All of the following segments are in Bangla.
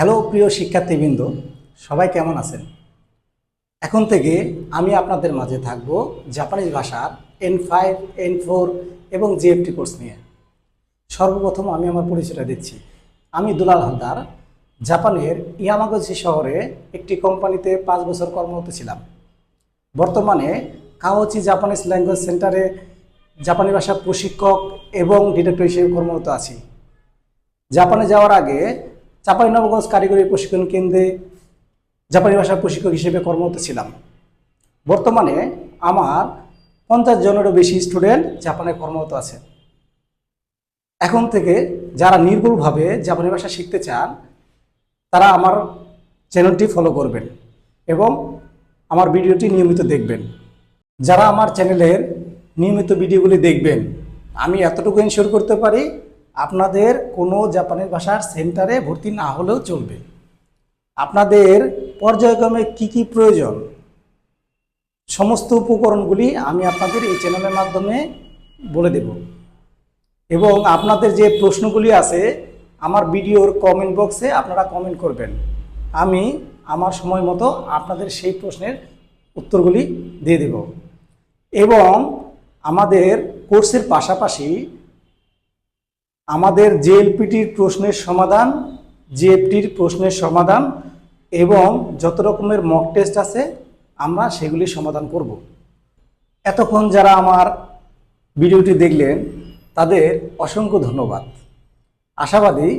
হ্যালো, প্রিয় শিক্ষার্থীবৃন্দ, সবাই কেমন আছেন? এখন থেকে আমি আপনাদের মাঝে থাকব জাপানিজ ভাষার এন ফাইভ এন ফোর এবং জিএফটি কোর্স নিয়ে। সর্বপ্রথম আমি আমার পরিচয়টা দিচ্ছি। আমি দুলাল হালদার, জাপানের ইয়ামাগজি শহরে একটি কোম্পানিতে পাঁচ বছর কর্মরত ছিলাম। বর্তমানে কাওচি জাপানিজ ল্যাঙ্গুয়েজ সেন্টারে জাপানি ভাষা প্রশিক্ষক এবং ডিরেক্টর হিসেবে কর্মরত আছি। জাপানে যাওয়ার আগে চাঁপাইনবাবগঞ্জ কারিগরি প্রশিক্ষণ কেন্দ্রে জাপানি ভাষার প্রশিক্ষক হিসেবে কর্মরত ছিলাম। বর্তমানে আমার পঞ্চাশ জনেরও বেশি স্টুডেন্ট জাপানে কর্মরত আছে। এখন থেকে যারা নির্ভুলভাবে জাপানি ভাষা শিখতে চান, তারা আমার চ্যানেলটি ফলো করবেন এবং আমার ভিডিওটি নিয়মিত দেখবেন। যারা আমার চ্যানেলের নিয়মিত ভিডিওগুলি দেখবেন, আমি এতটুকু ইনশিওর করতে পারি আপনাদের কোনো জাপানি ভাষার সেন্টারে ভর্তি না হলেও চলবে। আপনাদের পর্যায়ক্রমে কি কি প্রয়োজন? সমস্ত উপকরণগুলি আমি আপনাদের এই চ্যানেলের মাধ্যমে বলে দেব। এবং আপনাদের যে প্রশ্নগুলি আছে, আমার ভিডিওর কমেন্ট বক্সে আপনারা কমেন্ট করবেন। আমি আমার সময় মতো আপনাদের সেই প্রশ্নের উত্তরগুলি দিয়ে দেব। এবং আমাদের কোর্সের পাশাপাশি আমাদের জেএলপিটির প্রশ্নের সমাধান, জিএফটির প্রশ্নের সমাধান এবং যত রকমের মক টেস্ট আছে, আমরা সেগুলি সমাধান করব। এতক্ষণ যারা আমার ভিডিওটি দেখলেন, তাদের অসংখ্য ধন্যবাদ। আশাবাদী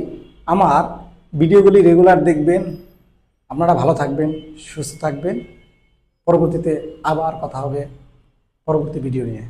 আমার ভিডিওগুলি রেগুলার দেখবেন। আপনারা ভালো থাকবেন, সুস্থ থাকবেন। পরবর্তীতে আবার কথা হবে। পরবর্তী ভিডিও নিয়ে।